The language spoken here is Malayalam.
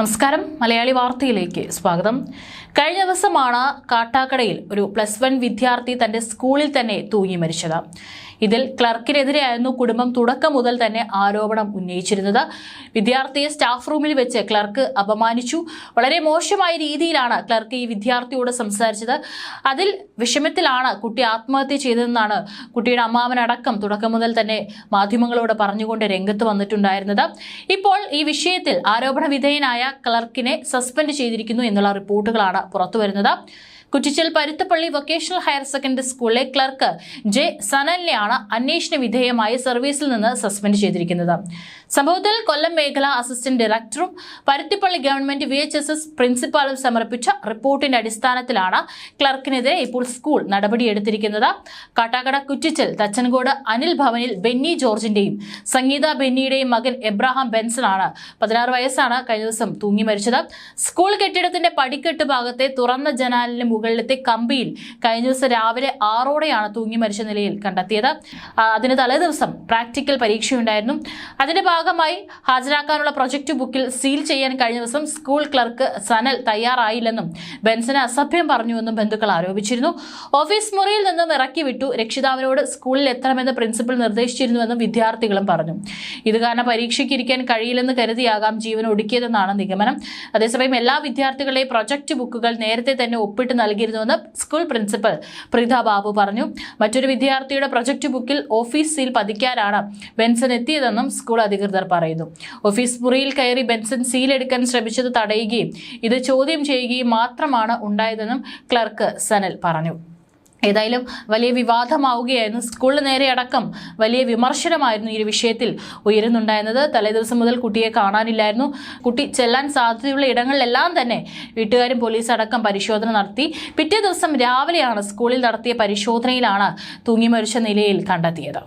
നമസ്കാരം. മലയാളി വാർത്തയിലേക്ക് സ്വാഗതം. കഴിഞ്ഞ ദിവസമാണ് കാട്ടാക്കടയിൽ ഒരു പ്ലസ് വൺ വിദ്യാർത്ഥി തന്റെ സ്കൂളിൽ തന്നെ തൂങ്ങി മരിച്ചത്. ഇതിൽ ക്ലർക്കിനെതിരെയായിരുന്നു കുടുംബം തുടക്കം മുതൽ തന്നെ ആരോപണം ഉന്നയിച്ചിരുന്നത്. വിദ്യാർത്ഥിയെ സ്റ്റാഫ് റൂമിൽ വെച്ച് ക്ലർക്ക് അപമാനിച്ചു. വളരെ മോശമായ രീതിയിലാണ് ക്ലർക്ക് ഈ വിദ്യാർത്ഥിയോട് സംസാരിച്ചത്. അതിൽ വിഷമത്തിലാണ് കുട്ടി ആത്മഹത്യ ചെയ്തതെന്നാണ് കുട്ടിയുടെ അമ്മാവനടക്കം തുടക്കം മുതൽ തന്നെ മാധ്യമങ്ങളോട് പറഞ്ഞുകൊണ്ട് രംഗത്ത് വന്നിട്ടുണ്ടായിരുന്നത്. ഇപ്പോൾ ഈ വിഷയത്തിൽ ആരോപണ വിധേയനായ ക്ലർക്കിനെ സസ്പെൻഡ് ചെയ്തിരിക്കുന്നു എന്നുള്ള റിപ്പോർട്ടുകളാണ് പുറത്തുവരുന്നത്. Kuttichal Paruthappally vocational higher secondary സ്കൂളിലെ ക്ലർക്ക് ജെ സനലിനെയാണ് അന്വേഷണ വിധേയമായി സർവീസിൽ നിന്ന് സസ്പെൻഡ് ചെയ്തിരിക്കുന്നത്. സംഭവത്തിൽ കൊല്ലം മേഖലാ അസിസ്റ്റന്റ് ഡയറക്ടറും Paruthippally government V H S S പ്രിൻസിപ്പാളും സമർപ്പിച്ച റിപ്പോർട്ടിന്റെ അടിസ്ഥാനത്തിലാണ് ക്ലർക്കിനെതിരെ ഇപ്പോൾ സ്കൂൾ നടപടിയെടുത്തിരിക്കുന്നത്. കാട്ടാക്കട കുറ്റിച്ചൽ തച്ചൻകോട് അനിൽ ഭവനിൽ ബെന്നി ജോർജിന്റെയും സംഗീത ബെന്നിയുടെയും മകൻ എബ്രാഹാം ആണ് പതിനാറ് വയസ്സാണ് കഴിഞ്ഞ ദിവസം തൂങ്ങി മരിച്ചത്. സ്കൂൾ കെട്ടിടത്തിന്റെ പടിക്കെട്ട് ഭാഗത്തെ തുറന്ന ജനാലിന് മുകളിലത്തെ കമ്പിയിൽ കഴിഞ്ഞ ദിവസം രാവിലെ ആറോടെയാണ് തൂങ്ങി മരിച്ച നിലയിൽ കണ്ടെത്തിയത്. അതിന് തലേദിവസം പ്രാക്ടിക്കൽ പരീക്ഷയുണ്ടായിരുന്നു. അതിന്റെ ഭാഗമായി ഹാജരാക്കാനുള്ള പ്രൊജക്ട് ബുക്കിൽ സീൽ ചെയ്യാൻ കഴിഞ്ഞ ദിവസം സ്കൂൾ ക്ലർക്ക് സനൽ തയ്യാറായില്ലെന്നും ബെൻസന് അസഭ്യം പറഞ്ഞുവെന്നും ബന്ധുക്കൾ ആരോപിച്ചിരുന്നു. ഓഫീസ് മുറിയിൽ നിന്നും ഇറക്കി വിട്ടു രക്ഷിതാവിനോട് സ്കൂളിൽ എത്തണമെന്ന് പ്രിൻസിപ്പൽ നിർദ്ദേശിച്ചിരുന്നുവെന്നും വിദ്യാർത്ഥികളും പറഞ്ഞു. ഇത് കാരണം പരീക്ഷയ്ക്ക് ഇരിക്കാൻ കഴിയില്ലെന്ന് കരുതിയാകാം ജീവൻ ഒടുക്കിയതെന്നാണ് നിഗമനം. അതേസമയം എല്ലാ വിദ്യാർത്ഥികളുടെയും പ്രൊജക്ട് ബുക്കുകൾ നേരത്തെ തന്നെ ഒപ്പിട്ട് നൽകിയിരുന്നുവെന്ന് സ്കൂൾ പ്രിൻസിപ്പൽ പ്രീത ബാബു പറഞ്ഞു. മറ്റൊരു വിദ്യാർത്ഥിയുടെ പ്രൊജക്ട് ബുക്കിൽ ഓഫീസ് സീൽ പതിക്കാനാണ് ബെൻസൺ എത്തിയതെന്നും സ്കൂൾ അധികൃതർ പറയുന്നു. ഓഫീസ് മുറിയിൽ കയറി ബെൻസൺ സീൽ എടുക്കാൻ ശ്രമിച്ചത് തടയുകയും ഇത് ചോദ്യം ചെയ്യുകയും മാത്രമാണ് ഉണ്ടായതെന്നും ക്ലർക്ക് സനൽ പറഞ്ഞു. ഏതായാലും വലിയ വിവാദമാവുകയായിരുന്നു. സ്കൂളിന് നേരെ അടക്കം വലിയ വിമർശനമായിരുന്നു ഈ വിഷയത്തിൽ ഉയരുന്നുണ്ടായിരുന്നത്. തലേദിവസം മുതൽ കുട്ടിയെ കാണാനില്ലായിരുന്നു. കുട്ടി ചെല്ലാൻ സാധ്യതയുള്ള ഇടങ്ങളിലെല്ലാം തന്നെ വീട്ടുകാരും പോലീസ് അടക്കം പരിശോധന നടത്തി. പിറ്റേ ദിവസം രാവിലെയാണ് സ്കൂളിൽ നടത്തിയ പരിശോധനയിലാണ് തൂങ്ങി മരിച്ച നിലയിൽ കണ്ടെത്തിയത്.